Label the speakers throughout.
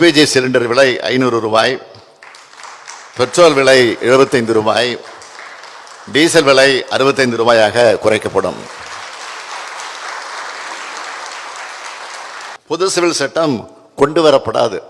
Speaker 1: LPG cylinder விலை ஐநூறு ரூபாய் பெட்ரோல் விலை எழுபத்தைந்து ரூபாய் டீசல் விலை அறுபத்தைந்து ரூபாயாக குறைக்கப்படும். பொது சிவில் சட்டம் கொண்டு வரப்படாது.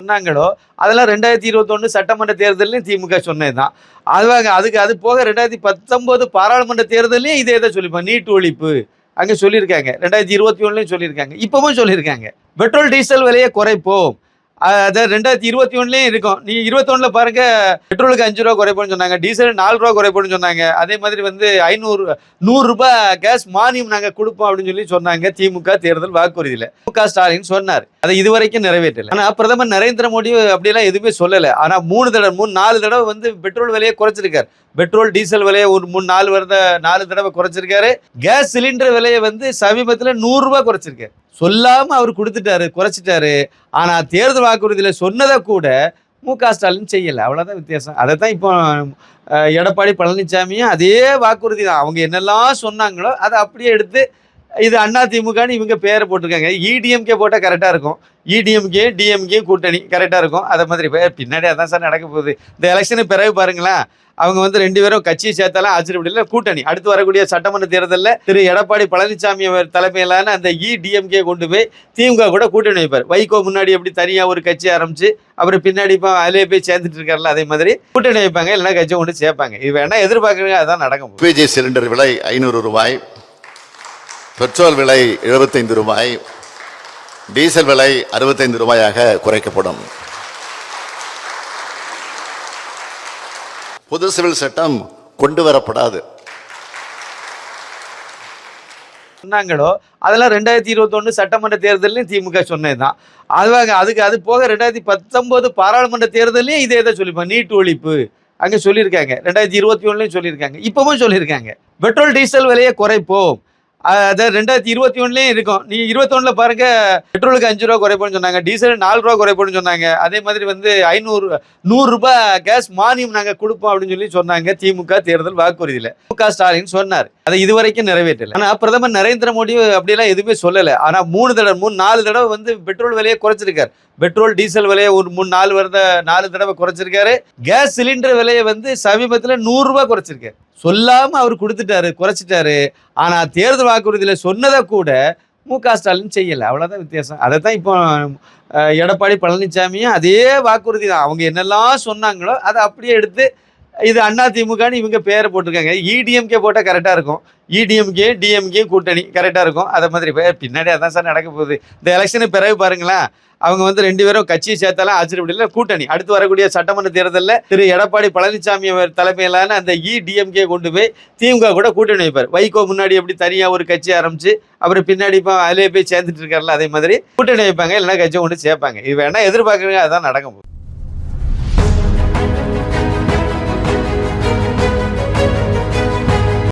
Speaker 2: சொன்னாங்களோ? அதெல்லாம் ரெண்டாயிரத்தி இருபத்தொன்னு சட்டமன்ற தேர்தலையும் திமுக சொன்னதுதான். அதுவாங்க அதுக்கு அது போக ரெண்டாயிரத்தி பத்தொன்பது பாராளுமன்ற தேர்தலையும் இதே தான் சொல்லிப்பேன் நீட் ஒழிப்பு. அங்கே சொல்லியிருக்காங்க. ரெண்டாயிரத்தி இருபத்தி ஒன்றுலையும் சொல்லியிருக்காங்க. இப்போவும் சொல்லியிருக்காங்க. பெட்ரோல் டீசல் விலையை குறைப்போம். அதாவது ரெண்டாயிரத்தி இருபத்தி ஒன்றுலையும் இருக்கும். நீ இருபத்தொன்னுல பாருங்க பெட்ரோலுக்கு அஞ்சு ரூபா குறைப்போன்னு சொன்னாங்க டீசல் நாலு ரூபா குறைப்போன்னு சொன்னாங்க. அதே மாதிரி வந்து ஐநூறு நூறு ரூபாய் கேஸ் மானியம் நாங்கள் கொடுப்போம் அப்படின்னு சொல்லி சொன்னாங்க திமுக தேர்தல் வாக்குறுதியில். மு க ஸ்டாலின் சொன்னார். அதை இதுவரைக்கும் நிறைவேற்றல. ஆனா பிரதமர் நரேந்திர மோடி அப்படியெல்லாம் எதுவுமே சொல்லலை. ஆனா மூணு தடவை மூணு நாலு தடவை வந்து பெட்ரோல் விலையை குறைச்சிருக்காரு. பெட்ரோல் டீசல் விலையை ஒரு மூணு நாலு வருட நாலு தடவை குறைச்சிருக்காரு. கேஸ் சிலிண்டர் விலையை வந்து சமீபத்தில் நூறுரூபா குறைச்சிருக்காரு. சொல்லாம அவர் கொடுத்துட்டாரு குறைச்சிட்டாரு. ஆனா தேர்தல் வாக்குறுதியில சொன்னதை கூட மு க ஸ்டாலின் செய்யலை. அவ்வளோதான் வித்தியாசம். அதை தான் இப்போ எடப்பாடி பழனிசாமியும் அதே வாக்குறுதி தான். அவங்க என்னெல்லாம் சொன்னாங்களோ அதை அப்படியே எடுத்து இது அண்ணா திமுகன்னு இவங்க பேரை போட்டிருக்காங்க. இடிஎம்கே போட்டால் கரெக்டாக இருக்கும். இடிஎம்கே டிஎம்கே கூட்டணி கரெக்டாக இருக்கும். அதை மாதிரி பேர் பின்னாடி அதான் சார் நடக்க போகுது. இந்த எலெக்ஷனுக்கு பிறகு பாருங்களேன். அவங்க வந்து ரெண்டு பேரும் கட்சியை சேர்த்தாலும் ஆச்சரியப்படல கூட்டணி. அடுத்து வரக்கூடிய சட்டமன்ற தேர்தலில் திரு எடப்பாடி பழனிசாமி அவர் தலைமையிலான அந்த இடிஎம்கே கொண்டு போய் திமுக கூட கூட்டணி வைப்பார். வைகோ முன்னாடி எப்படி தனியாக ஒரு கட்சி ஆரம்பிச்சு அப்புறம் பின்னாடி இப்போ அதிலே போய் சேர்ந்துட்டு இருக்காருல்ல அதே மாதிரி கூட்டணி வைப்பாங்க. இல்லைன்னா கட்சியை கொண்டு சேர்ப்பாங்க. இது வேணா எதிர்பார்க்குறாங்க அதான் நடக்கும்
Speaker 1: பிஜே சிலிண்டர் விலை ஐநூறு ரூபாய். பெட்ரோல் விலை எழுபத்தைந்து ரூபாய் டீசல் விலை அறுபத்தைந்து ரூபாயாக குறைக்கப்படும். பொது சிவில் சட்டம் கொண்டு வரப்படாது.
Speaker 2: சொன்னாங்களோ? அதெல்லாம் ரெண்டாயிரத்தி இருபத்தொன்னு சட்டமன்ற தேர்தலையும் திமுக சொன்னதுதான். அதுவாங்க அதுக்கு அது போக ரெண்டாயிரத்தி பத்தொன்பது பாராளுமன்ற தேர்தலையும் இதே தான் சொல்லிப்போம் நீட் ஒழிப்பு. அங்கே சொல்லியிருக்காங்க. ரெண்டாயிரத்தி இருபத்தி ஒன்றுலையும் சொல்லியிருக்காங்க. இப்போவும் சொல்லியிருக்காங்க. பெட்ரோல் டீசல் விலையை குறைப்போம். அதான் ரெண்டாயிரத்தி இருபத்தி ஒன்றுலையும் இருக்கும். நீ இருபத்தொன்னுல பாருங்க பெட்ரோலுக்கு அஞ்சு ரூபா குறைப்போம்னு சொன்னாங்க டீசல் நாலு ரூபா குறைப்போம்னு சொன்னாங்க. அதே மாதிரி வந்து ஐநூறு நூறு ரூபாய் கேஸ் மானியம் நாங்கள் கொடுப்போம் அப்படின்னு சொல்லி சொன்னாங்க திமுக தேர்தல் வாக்குறுதியில். மு க ஸ்டாலின் சொன்னார். அதை இதுவரைக்கும் நிறைவேற்றல. ஆனா பிரதமர் நரேந்திர மோடி அப்படிலாம் எதுவுமே சொல்லலை. ஆனா மூணு தடவை மூணு நாலு தடவை வந்து பெட்ரோல் விலையை குறைச்சிருக்காரு. பெட்ரோல் டீசல் விலையை ஒரு மூணு நாலு வருட நாலு தடவை குறைச்சிருக்காரு. கேஸ் சிலிண்டர் விலையை வந்து சமீபத்தில் நூறுரூபா குறைச்சிருக்காரு. சொல்லாம அவர் கொடுத்துட்டாரு குறைச்சிட்டாரு. ஆனா தேர்தல் வாக்குறுதியில சொன்னதை கூட மு க ஸ்டாலின் செய்யலை. அவ்வளோதான் வித்தியாசம். அதை தான் இப்போ எடப்பாடி பழனிசாமியும் அதே வாக்குறுதி தான். அவங்க என்னெல்லாம் சொன்னாங்களோ அதை அப்படியே எடுத்து இது அண்ணா திமுகன்னு இவங்க பேரை போட்டிருக்காங்க. இடிஎம்கே போட்டால் கரெக்டாக இருக்கும். இடிஎம்கே டிஎம்கே கூட்டணி கரெக்டாக இருக்கும். அதை மாதிரி பேர் பின்னாடி அதான் சார் நடக்க போகுது. இந்த எலெக்ஷனு பிறகு பாருங்களேன். அவங்க வந்து ரெண்டு பேரும் கட்சியை சேர்த்தாலும் ஆச்சரியப்படல கூட்டணி. அடுத்து வரக்கூடிய சட்டமன்ற தேர்தலில் திரு எடப்பாடி பழனிசாமி தலைமையிலான அந்த இடிஎம்கே கொண்டு போய் திமுக கூட கூட்டணி வைப்பார். வைகோ முன்னாடி எப்படி தனியாக ஒரு கட்சி ஆரம்பிச்சு அப்புறம் பின்னாடி இப்போ அதிலே போய் சேர்ந்துட்டு இருக்காருல்ல அதே மாதிரி கூட்டணி வைப்பாங்க இல்லைன்னா கட்சியை கொண்டு சேர்ப்பாங்க. இது வேணா எதிர்பார்க்குறீங்க அதான் நடக்கும்